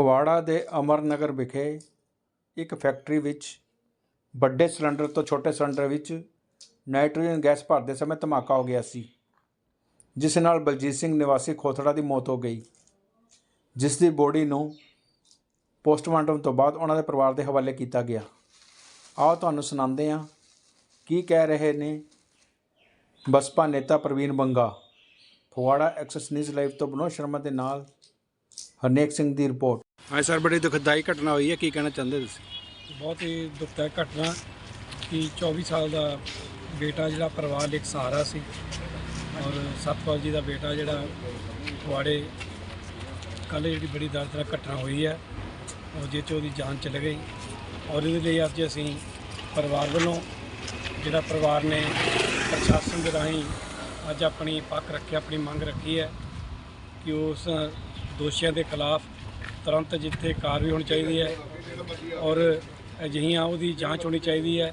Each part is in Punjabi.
ਫਗਵਾੜਾ ਦੇ ਅਮਰਨਗਰ ਵਿਖੇ ਇੱਕ ਫੈਕਟਰੀ ਵਿੱਚ ਵੱਡੇ ਸਿਲੰਡਰ ਤੋਂ ਛੋਟੇ ਸਿਲੰਡਰ ਵਿੱਚ ਨਾਈਟ੍ਰੋਜਨ ਗੈਸ ਭਰਦੇ ਸਮੇਂ ਧਮਾਕਾ ਹੋ ਗਿਆ ਸੀ, ਜਿਸ ਨਾਲ ਬਲਜੀਤ ਸਿੰਘ ਨਿਵਾਸੀ ਖੋਥੜਾ ਦੀ ਮੌਤ ਹੋ ਗਈ। ਜਿਸ ਦੀ ਬੋਡੀ ਨੂੰ ਪੋਸਟਮਾਰਟਮ ਤੋਂ ਬਾਅਦ ਉਹਨਾਂ ਦੇ ਪਰਿਵਾਰ ਦੇ ਹਵਾਲੇ ਕੀਤਾ ਗਿਆ। ਆਓ ਤੁਹਾਨੂੰ ਸੁਣਾਉਂਦੇ ਹਾਂ ਕੀ ਕਹਿ ਰਹੇ ਨੇ ਬਸਪਾ ਨੇਤਾ Praveen Banga. Phagwara access news live ਤੋਂ ਬਨੋਦ ਸ਼ਰਮਾ ਦੇ ਨਾਲ ਹਰਨੇਕ ਸਿੰਘ ਦੀ ਰਿਪੋਰਟ। ਹਾਂ ਸਰ, ਬੜੀ ਦੁਖਦਾਈ ਘਟਨਾ ਹੋਈ ਹੈ, ਕੀ ਕਹਿਣਾ ਚਾਹੁੰਦੇ ਤੁਸੀਂ? ਬਹੁਤ ਹੀ ਦੁਖਦਾਇਕ ਘਟਨਾ ਕਿ 24 ਸਾਲ ਦਾ ਬੇਟਾ ਜਿਹੜਾ ਪਰਿਵਾਰ ਲਈ ਇੱਕ ਸਹਾਰਾ ਸੀ ਔਰ ਸਤਪਾਲ ਜੀ ਦਾ ਬੇਟਾ ਜਿਹੜਾ ਫੁਆੜੇ ਕੱਲ੍ਹ ਜਿਹੜੀ ਬੜੀ ਦਰਦਨਾਕ ਘਟਨਾ ਹੋਈ ਹੈ ਔਰ ਜਿਹਦੇ 'ਚ ਉਹਦੀ ਜਾਨ ਚਲੇ ਗਈ ਔਰ ਇਹਦੇ ਲਈ ਅੱਜ ਅਸੀਂ ਪਰਿਵਾਰ ਵੱਲੋਂ ਜਿਹੜਾ ਪਰਿਵਾਰ ਨੇ ਪ੍ਰਸ਼ਾਸਨ ਦੇ ਰਾਹੀਂ ਅੱਜ ਆਪਣੀ ਪੱਖ ਰੱਖੀ, ਆਪਣੀ ਮੰਗ ਰੱਖੀ ਹੈ ਕਿ ਉਸ ਦੋਸ਼ੀਆਂ ਦੇ ਖਿਲਾਫ ਤੁਰੰਤ ਜਿੱਥੇ ਕਾਰਵਾਈ ਹੋਣੀ ਚਾਹੀਦੀ ਹੈ ਔਰ ਅਜਿਹੀਆਂ ਉਹਦੀ ਜਾਂਚ ਹੋਣੀ ਚਾਹੀਦੀ ਹੈ।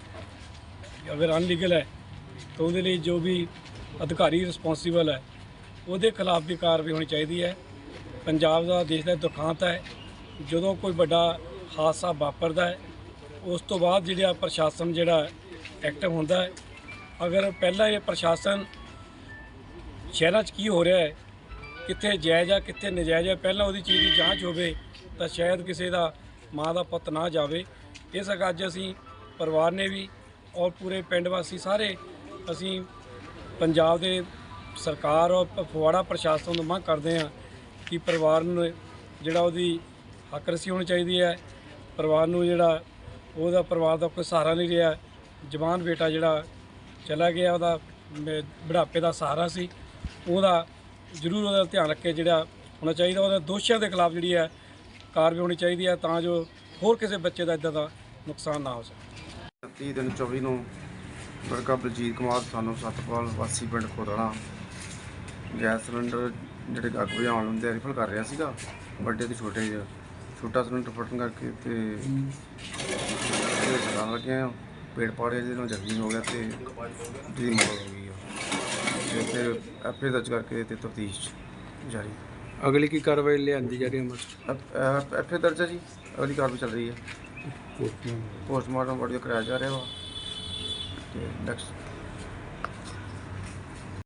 ਅਗਰ ਅਨਲੀਗਲ ਹੈ, ਤਾਂ ਉਹਦੇ ਲਈ ਜੋ ਵੀ ਅਧਿਕਾਰੀ ਰਿਸਪੌਂਸੀਬਲ ਹੈ, ਉਹਦੇ ਖਿਲਾਫ ਵੀ ਕਾਰਵਾਈ ਹੋਣੀ ਚਾਹੀਦੀ ਹੈ। ਪੰਜਾਬ ਦਾ, ਦੇਸ਼ ਦਾ ਦੁਖਾਂਤ ਹੈ। ਜਦੋਂ ਕੋਈ ਵੱਡਾ ਹਾਦਸਾ ਵਾਪਰਦਾ ਹੈ, ਉਸ ਤੋਂ ਬਾਅਦ ਜਿਹੜਾ ਪ੍ਰਸ਼ਾਸਨ ਜਿਹੜਾ ਐਕਟਿਵ ਹੁੰਦਾ ਹੈ, ਅਗਰ ਪਹਿਲਾਂ ਇਹ ਪ੍ਰਸ਼ਾਸਨ ਸ਼ਹਿਰਾਂ 'ਚ ਕੀ ਹੋ ਰਿਹਾ ਹੈ ਕਿੱਥੇ ਜਾਇਜ਼ ਆ, ਕਿੱਥੇ ਨਜਾਇਜ਼ ਆ, ਪਹਿਲਾਂ ਉਹਦੀ ਚੀਜ਼ ਦੀ ਜਾਂਚ ਹੋਵੇ ਤਾਂ ਸ਼ਾਇਦ ਕਿਸੇ ਦਾ ਮਾਂ ਦਾ ਪੁੱਤ ਨਾ ਜਾਵੇ। ਇਸ ਕਰਕੇ ਅੱਜ ਅਸੀਂ ਪਰਿਵਾਰ ਨੇ ਵੀ ਔਰ ਪੂਰੇ ਪਿੰਡ ਵਾਸੀ ਸਾਰੇ ਅਸੀਂ ਪੰਜਾਬ ਦੇ ਸਰਕਾਰ ਔਰ ਫਗਵਾੜਾ ਪ੍ਰਸ਼ਾਸਨ ਨੂੰ ਮੰਗ ਕਰਦੇ ਹਾਂ ਕਿ ਪਰਿਵਾਰ ਨੂੰ ਜਿਹੜਾ ਉਹਦੀ ਹੱਕ ਰਸੀ ਹੋਣੀ ਚਾਹੀਦੀ ਹੈ। ਪਰਿਵਾਰ ਨੂੰ ਜਿਹੜਾ ਉਹਦਾ ਪਰਿਵਾਰ ਦਾ ਕੋਈ ਸਹਾਰਾ ਨਹੀਂ ਰਿਹਾ। ਜਵਾਨ ਬੇਟਾ ਜਿਹੜਾ ਚਲਾ ਗਿਆ, ਉਹਦਾ ਬੁਢਾਪੇ ਦਾ ਸਹਾਰਾ ਸੀ। ਉਹਦਾ ਜ਼ਰੂਰ ਉਹਦਾ ਧਿਆਨ ਰੱਖ ਕੇ ਜਿਹੜਾ ਹੋਣਾ ਚਾਹੀਦਾ, ਉਹਦੇ ਦੋਸ਼ੀਆਂ ਦੇ ਖਿਲਾਫ ਜਿਹੜੀ ਹੈ ਕਾਰਵਾਈ ਹੋਣੀ ਚਾਹੀਦੀ ਹੈ ਤਾਂ ਜੋ ਹੋਰ ਕਿਸੇ ਬੱਚੇ ਦਾ ਇਦਾਂ ਦਾ ਨੁਕਸਾਨ ਨਾ ਹੋ ਸਕੇ। 30 ਦਿਨ 24 ਨੂੰ ਲੜਕਾ ਬਲਜੀਤ ਕੁਮਾਰ ਸਾਨੂੰ ਸਤਪਾਲ ਵਾਸੀ ਪਿੰਡ ਖੋਦੜਾ ਗੈਸ ਸਿਲੰਡਰ ਜਿਹੜੇ ਅੱਗ ਬੁਝਾਉਣ ਨੂੰ ਤਿਆਰੀ ਕਰ ਰਿਹਾ ਸੀਗਾ, ਵੱਡੇ ਤੇ ਛੋਟੇ ਜਿਹੇ। ਛੋਟਾ ਸਿਲੰਡਰ ਫਟਣ ਕਰਕੇ ਤੇ ਇਹ ਲੱਗਿਆ ਪੇੜ ਪਾੜੇ ਜਿਹਦੇ ਨਾਲ ਜ਼ਖਮੀ ਹੋ ਗਿਆ ਤੇ ਜਿਹਦੀ ਮੌਤ ਹੋ ਗਈ। ਤੇ ਫਿਰ ਐਫਏ ਦਰਜ ਕਰਕੇ ਤੇ ਤਫਤੀਸ਼ ਜਾਰੀ। ਅਗਲੀ ਕੀ ਕਾਰਵਾਈ ਲਿਆਂਦੀ ਜਾ ਰਹੀ ਹੈ ਅਮਰ ਐਫਏ ਦਰਜ ਹੈ ਜੀ ਅਗਲੀ ਕਾਰਵਾਈ ਚੱਲ ਰਹੀ ਹੈ। ਪੋਸਟਮਾਰਟਮ ਬੜੀ ਕਰਾਇਆ ਜਾ ਰਿਹਾ ਵਾ। ਤੇ ਨੈਕਸਟ